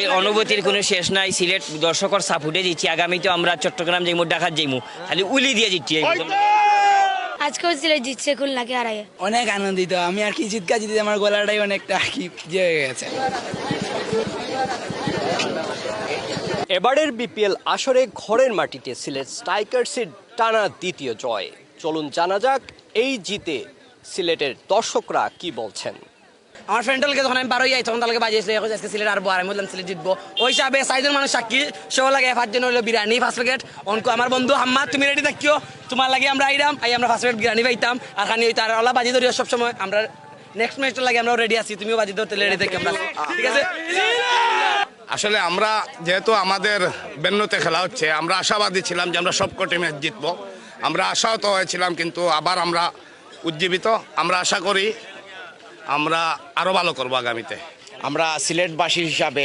এই অনুভূতির কোনো শেষ নাই সিলেট দর্শকর সাপোর্টে দিচ্ছি। আগামীতে আমরা চট্টগ্রাম যাইমু ঢাকার যাইমু। খালি উলি দিয়ে দিচ্ছি। আজকেও সিলেট জিতছে খুলনাকে হারাইয়ে অনেক আনন্দিত আমি আর কি জিতকা জিতে আমার গলাটাই অনেকটা কি হয়ে গেছে। এবারের বিপিএল আসরে ঘরের মাটিতে সিলেট স্ট্রাইকার্সের টানা দ্বিতীয় জয়। চলুন জানা যাক এই জিতে সিলেটের দর্শকরা কি বলছেন? আমার ফ্রেন্ডলকে যখন আমি বারো যাই তখন তাকে বাজিয়েছিল এখন আজকে সিলেট আর বড় আমি বললাম সিলেট জিতবো। ওই হিসাবে সাইজের মানুষ সাক্ষী সেও লাগে পাঁচজন হলো বিরিয়ানি ফার্স্ট প্যাকেট অনকো, আমার বন্ধু হাম্মা তুমি রেডি থাকিও তোমার লাগে আমরা আইরাম, আই আমরা ফার্স্ট প্যাকেট বিরিয়ানি পাইতাম। আর খানি ওই তার ওলা বাজি ধরিও সবসময়, আমরা নেক্সট ম্যাচটা লাগে আমরা রেডি আছি, তুমিও বাজি ধরতে রেডি থাকি আমরা। ঠিক আছে? আসলে আমরা যেহেতু আমাদের বেন্যতে খেলা হচ্ছে, আমরা আশাবাদী ছিলাম যে আমরা সবকটি ম্যাচ জিতবো। আমরা আশাহত হয়েছিলাম, কিন্তু আবার আমরা উজ্জীবিত। আমরা আশা করি আমরা আরও ভালো করব আগামীতে। আমরা সিলেটবাসী হিসাবে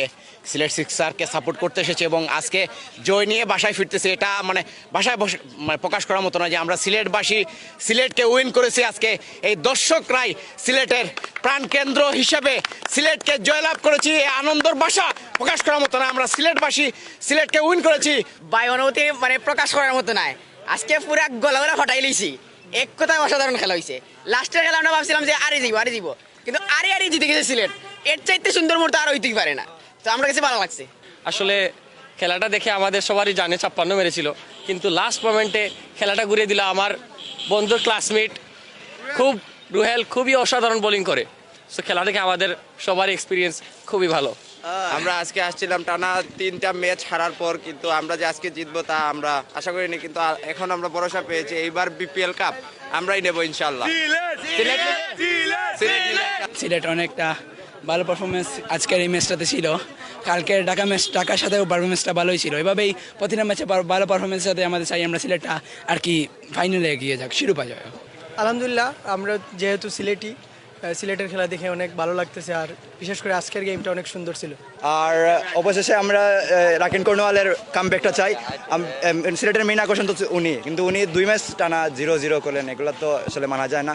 সিলেট সিক্সারকে সাপোর্ট করতে এসেছি এবং আজকে জয় নিয়ে বাসায় ফিরতেছি। এটা মানে বাসায় বসে মানে প্রকাশ করার মতো নয় যে আমরা সিলেটবাসী সিলেটকে উইন করেছি আজকে। এই দর্শকরাই সিলেটের প্রাণকেন্দ্র হিসেবে সিলেটকে জয়লাভ করেছি। এই আনন্দর বাসা প্রকাশ করার মতো না আমরা সিলেটবাসী সিলেটকে উইন করেছি। বাই অনুভূতি মানে প্রকাশ করার মতো নয়। আজকে পুরা গলা গলা ফটাই লিছি এক কথায় অসাধারণ খেলা হয়েছে লাস্টের খেলা আমরা ভাবছিলাম যে আরে দিব আরে দিব। কিন্তু আরে আরে জিতে গেছে সিলেট এর চাইতে সুন্দর মুহূর্ত আর হইতেই পারে না। তো আমরা কাছে ভালো লাগছে। আসলে খেলাটা দেখে আমাদের সবারই জানে ছাপ্পান্ন মেরেছিল। কিন্তু লাস্ট মোমেন্টে খেলাটা ঘুরিয়ে দিল আমার বন্ধুর ক্লাসমেট খুব রুহেল, খুবই অসাধারণ বোলিং করে। সো খেলা দেখে আমাদের সবারই এক্সপিরিয়েন্স খুবই ভালো। আমরা আজকে আসছিলাম টানা তিনটা ম্যাচ হারার পর কিন্তু আমরা যে আজকে জিতবো তা আমরা আশা করিনি কিন্তু এখন আমরা ভরসা পেয়েছি এইবার বিপিএল কাপ আমরাই নেব ইনশাল্লাহ সিলেট অনেকটা ভালো পারফরমেন্স আজকের এই ম্যাচটাতে ছিল। কালকের ঢাকা ম্যাচ ঢাকার সাথেও পারফরমেন্সটা ভালোই ছিল। এভাবেই প্রতিটা ম্যাচে ভালো পারফরমেন্সের সাথে আমাদের চাই আমরা সিলেটটা আর কি ফাইনালে এগিয়ে যাক। শিরোপা জয় হোক। আলহামদুলিল্লাহ আমরা যেহেতু সিলেটি সিলেটের খেলা দেখে অনেক ভালো লাগতেছে আর বিশেষ করে আজকের গেমটা অনেক সুন্দর ছিল। আর অবশেষে আমরা রাকেন কর্নওয়ালের কামব্যাকটা চাই। সিলেটের মেইন আকর্ষণ তো উনি। কিন্তু উনি দুই ম্যাচ টানা জিরো জিরো করলেন। এগুলো তো আসলে মানা যায় না।